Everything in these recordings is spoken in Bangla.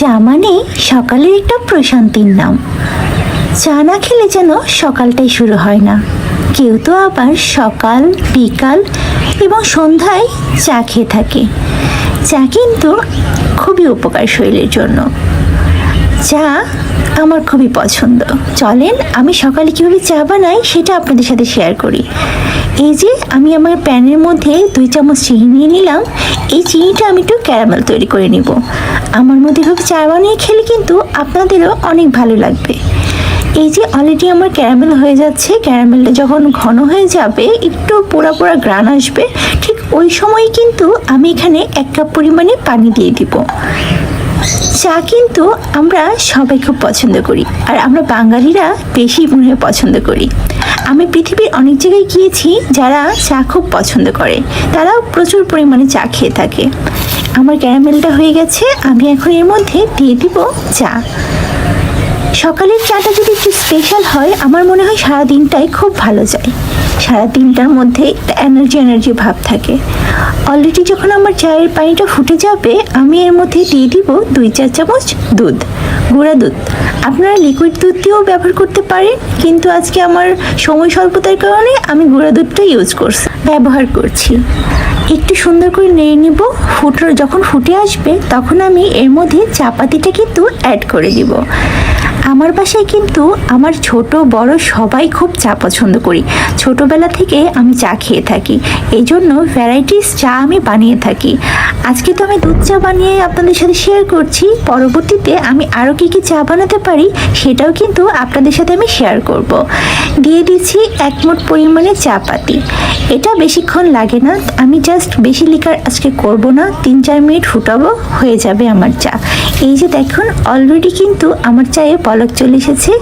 চা মানে সকালের একটা প্রশান্তির নাম। চা না খেলে যেন সকালটাই শুরু হয় না। কেউ তো আবার সকাল, বিকাল এবং সন্ধ্যায় চা খেয়ে থাকে। চা কিন্তু খুবই উপকার শরীরের জন্য। চা আমার খুবই পছন্দ। চলেন, আমি সকালে কীভাবে চা বানাই সেটা আপনাদের সাথে শেয়ার করি। এই যে আমি আমার প্যানের মধ্যে দুই চামচ চিনি নিয়ে নিলাম। এই চিনিটা আমি একটু ক্যারামেল তৈরি করে নিব। আমার মধ্যে এভাবে চা বানিয়ে খেলে কিন্তু আপনাদেরও অনেক ভালো লাগবে। এই যে অলরেডি আমার ক্যারামেল হয়ে যাচ্ছে ক্যারামেলটা যখন ঘন হয়ে যাবে, একটু পোড়া পোড়া গ্রান আসবে, ঠিক ওই সময় কিন্তু আমি এখানে এক কাপ পরিমাণে পানি দিয়ে দিব। চা কিন্তু আমরা সবাই খুব পছন্দ করি, আর আমরা বাঙালিরা বেশি মনে পছন্দ করি। আমি পৃথিবীর অনেক জায়গায় গিয়েছি যারা চা খুব পছন্দ করে, তারাও প্রচুর পরিমাণে চা খেয়ে থাকে। আমার ক্যারামেলটা হয়ে গেছে, আমি এখন এর মধ্যে দিয়ে দিব চা। সকালের চাটা যদি একটু স্পেশাল হয়, আমার মনে হয় সারা দিনটাই খুব ভালো যায়। সারা দিনটার মধ্যে একটা এনার্জি এনার্জি ভাব থাকে। অলরেডি যখন আমার চায়ের পানিটা ফুটে যাবে, আমি এর মধ্যে দিয়ে দিব দুই চার চামচ দুধ। গুঁড়া দুধ। আপনারা লিকুইড দুধ দিয়েও ব্যবহার করতে পারেন, কিন্তু আজকে আমার সময় স্বল্পতার কারণে আমি গুঁড়া দুধটা ইউজ করছি, ব্যবহার করছি। একটু সুন্দর করে নেড়ে নিব ফুটো যখন ফুটে আসবে, তখন আমি এর মধ্যে চাপাতিটা কিন্তু অ্যাড করে দিব। আমার বাসায় কিন্তু আমার ছোট, বড় সবাই খুব চা পছন্দ করি। ছোটবেলা থেকে আমি চা খেয়ে থাকি এই জন্য ভ্যারাইটিস চা আমি বানিয়ে থাকি। আজকে তো আমি দুধ চা বানিয়ে আপনাদের সাথে শেয়ার করছি, পরবর্তীতে আমি আরও কী কী চা বানাতে পারি সেটাও কিন্তু আপনাদের সাথে আমি শেয়ার করব। দিয়ে দিচ্ছি এক মোট পরিমাণে চা পাতি। এটা বেশিক্ষণ লাগে না, আমি জাস্ট বেশি লিকার আজকে করব না, তিন চার মিনিট ফুটাবো, হয়ে যাবে আমার চা। এই যে দেখুন অলরেডি কিন্তু আমার চায়ে পলক চলে এসেছে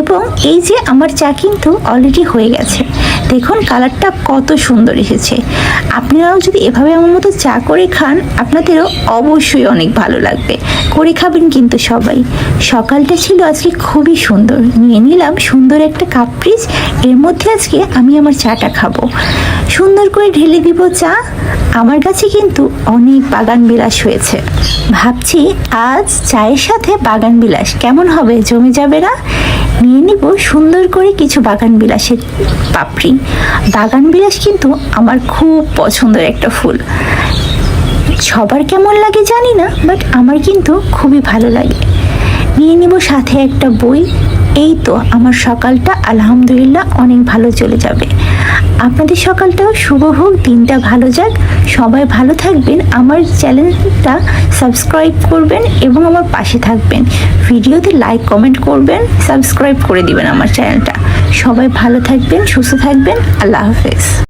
এবং এই যে আমার চা কিন্তু অলরেডি হয়ে গেছে। দেখুন কালারটা কত সুন্দর এসেছে। আপনারাও যদি এভাবে আমার মতো চা করে খান, আপনাদেরও অবশ্যই অনেক ভালো লাগবে। করে খাবেন কিন্তু সবাই। সকালটা ছিল আজকে খুবই সুন্দর। নিয়ে নিলাম সুন্দর একটা কাপ্রিজ এর মধ্যে আজকে আমি আমার চাটা খাব। সুন্দর করে ঢেলে দিব চা। আমার কাছে কিন্তু অনেক বাগান বিলাস হয়েছে। ভাবছি আজ চায়ের সাথে বাগান বিলাস। কেমন হবে? জমে যাবে না? নিয়ে নিব সুন্দর করে কিছু বাগান বিলাসের পাপড়ি। বাগান বিলাস কিন্তু আমার খুব পছন্দের একটা ফুল। সবার কেমন লাগে জানি না বাট আমার কিন্তু খুবই ভালো লাগে। নিয়ে নিব সাথে একটা বই। এই তো, আমার সকালটা আলহামদুলিল্লাহ অনেক ভালো চলে যাবে। আপনাদের সকালটাও শুভ হোক, দিনটা ভালো যাক। সবাই ভালো থাকবেন, আমার চ্যানেলটা সাবস্ক্রাইব করবেন এবং আমার পাশে থাকবেন। ভিডিওতে লাইক, কমেন্ট করবেন, সাবস্ক্রাইব করে দিবেন আমার চ্যানেলটা। সবাই ভালো থাকবেন, সুস্থ থাকবেন, আল্লাহ হাফেজ।